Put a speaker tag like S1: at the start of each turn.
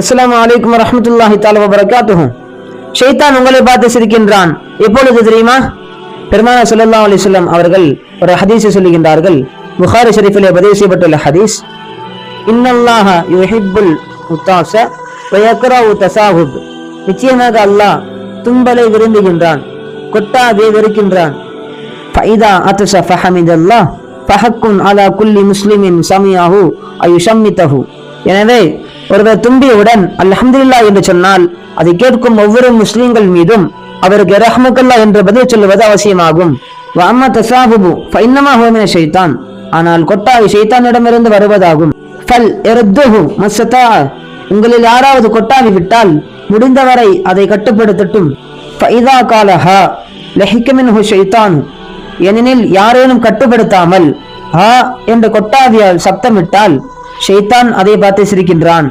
S1: அஸ்ஸலாமு அலைக்கும் வரஹ்மத்துல்லாஹி தஆலா வபரகாத்துஹு. ஷைத்தான் உங்களை பார்த்து சிரிக்கின்றான். எப்பொழுது தெரியுமா? பெருமானா சுல்லா அலைஹி அவர்கள் ஒரு ஹதீஸை சொல்லுகின்றார்கள். புகாரி ஷரீஃபிலே பதிவு செய்யப்பட்டுள்ள ஹதீஸ் இன்னல்லாஹ யுஹிப்புல் முத்தாஸ உ தசாஹுப். நிச்சயமாக அல்லாஹ் தும்பலை விரும்புகின்றான் கொட்டாதே வெறுக்கின்றான். ஃபைதா அத்தஸ ஃபஹமிதல்லாஹ் ஃபஹக்குன் அலா குல்லி முஸ்லிமின் சமியாஹு அயுஷம்மிதஹு. எனவே ஒருவர் தும்பியவுடன் அல்ஹம்துல்லா என்று சொன்னால் அதை கேட்கும் ஒவ்வொரு முஸ்லிம்கள் மீதும் அவருக்கு ரஹ்மக்கல்லா என்று பதில் சொல்லுவது அவசியமாகும். வாமா தசாபுபு ஃபைன்னமா ஹோமின ஷைத்தான். ஆனால் கொட்டாவி ஷைத்தானிடமிருந்து வருவதாகும். ஃபல் எருத்துஹு மஸ்ஸதா உங்களில் யாராவது கொட்டாவி விட்டால் முடிந்தவரை அதை கட்டுப்படுத்தட்டும். ஃபைதா காலஹா லஹிக்கமின் ஹு ஷைத்தான். ஏனெனில் யாரேனும் கட்டுப்படுத்தாமல் ஆ என்று கொட்டாவியால் சப்தமிட்டால் ஷைத்தான் அதை பார்த்து சிரிக்கின்றான்.